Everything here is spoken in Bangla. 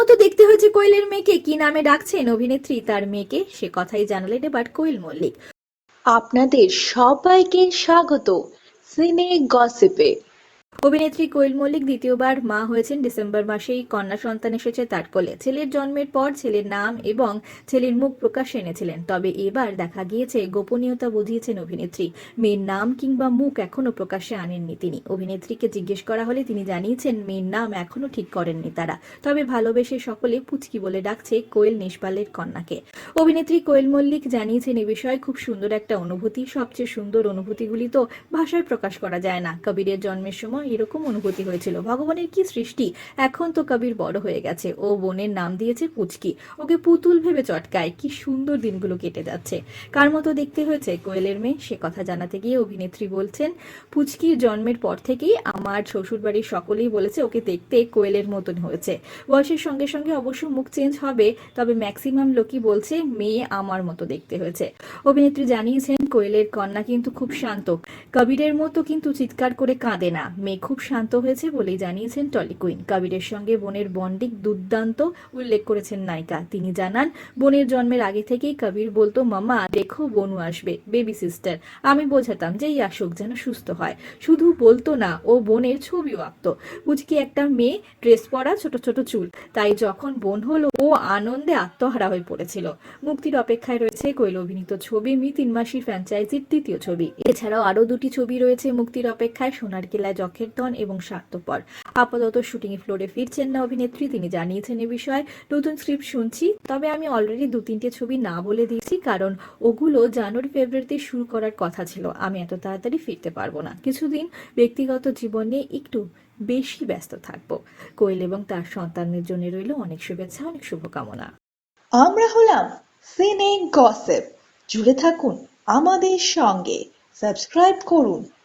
মতো দেখতে হয়েছে কোয়েলের মেয়েকে। কি নামে ডাকছেন অভিনেত্রী? তার মেয়েকে সে কথাই জানালেন এবার কোয়েল মল্লিক। আপনাদের সবাইকে স্বাগত। সিনে গসিপে। অভিনেত্রী কোয়েল মল্লিক দ্বিতীয়বার মা হয়েছেন ডিসেম্বর মাসেই। কন্যা সন্তান এসেছে তার কোলে। ছেলের জন্মের পর ছেলের নাম এবং ছেলের মুখ প্রকাশ্যে এনেছিলেন। তবে এবার দেখা গিয়েছে, গোপনীয়তা বুঝিয়েছেন অভিনেত্রী। মেয়ের নাম কিংবা মুখ এখনও প্রকাশ্যে আনেননি তিনি। অভিনেত্রীকে জিজ্ঞেস করা হলে তিনি জানিয়েছেন, মেয়ের নাম এখনও ঠিক করেননি তারা। তবে ভালোবেসে সকলে পুচকি বলে ডাকছে কোয়েল নিষ্পালের কন্যাকে। অভিনেত্রী কোয়েল মল্লিক জানিয়েছেন, এ বিষয়ে খুব সুন্দর একটা অনুভূতি। সবচেয়ে সুন্দর অনুভূতিগুলি তো ভাষায় প্রকাশ করা যায় না। কবিরের জন্মের সময় এরকম অনুভূতি হয়েছিল। ভগবানের কি সৃষ্টি? এখন তো কবির বড় হয়ে গেছে। ও বোনের নাম দিয়েছে পুচকি। ওকে পুতুল ভেবে চটকায়। কি সুন্দর দিনগুলো কেটে যাচ্ছে। কার মতো দেখতে হয়েছে কোয়েলের মেয়ে? সে কথা জানাতে গিয়ে অভিনেত্রী বলছেন, পুচকির জন্মের পর থেকেই আমার শ্বশুরবাড়ির সকলেই বলেছে ওকে দেখতে কোয়েলের মতন হয়েছে। বয়সের সঙ্গে সঙ্গে অবশ্য মুখ চেঞ্জ হবে, তবে ম্যাক্সিমাম লোকই বলছে মেয়ে আমার মতো দেখতে হয়েছে। অভিনেত্রী জানিয়েছেন, কোয়েলের কন্যা কিন্তু খুব শান্ত। কবিরের মতো কিন্তু চিৎকার করে কাঁদে না। মেয়ে খুব শান্ত হয়েছে বলেই জানিয়েছেন টলি কুইন। কবিরের সঙ্গে বোনের বন্ডিক দুর্দান্ত উল্লেখ করেছেন নায়িকা। তিনি জানান, বোনের জন্মের আগে থেকেই কবির বলতো, মামা, দেখো বনু আসবে বেবি সিস্টার আমি বোঝাতাম যেই আসুক যেন সুস্থ হয়। শুধু বলতো না, ও বোনের ছবিও আঁকতো। পুচকি একটা মেয়ে ড্রেস পরা ছোট ছোট চুল। তাই যখন বোন হলো, ও আনন্দে আত্মহারা হয়ে পড়েছিল। মুক্তির অপেক্ষায় রয়েছে কৈল অভিনীত ছবি মি তিন মাসির ফ্র্যাঞ্চাইজির তৃতীয় ছবি। এছাড়াও আরও দুটি ছবি রয়েছে মুক্তির অপেক্ষায়। সোনার কেলায় যখের দন এবং স্বার্থপর। আপাতত শুটিং ফ্লোরে ফিরছেন না অভিনেত্রী, তিনি জানিয়েছেন এ বিষয়ে। নতুন স্ক্রিপ্ট শুনছি, তবে আমি অলরেডি দু তিনটে ছবি না বলে দিয়েছি, কারণ ওগুলো জানুয়ারি, ফেব্রুয়ারিতে শুরু করার কথা ছিল। আমি এত তাড়াতাড়ি ফিরতে পারব না। কিছুদিন ব্যক্তিগত জীবন একটু বেশি ব্যস্ত থাকব। কোয়েল এবং তার সন্তানদের জন্য রইল অনেক শুভেচ্ছা, অনেক শুভকামনা। আমরা হলাম সিনে গসিপ জুড়ে থাকুন আমাদের সঙ্গে। সাবস্ক্রাইব করুন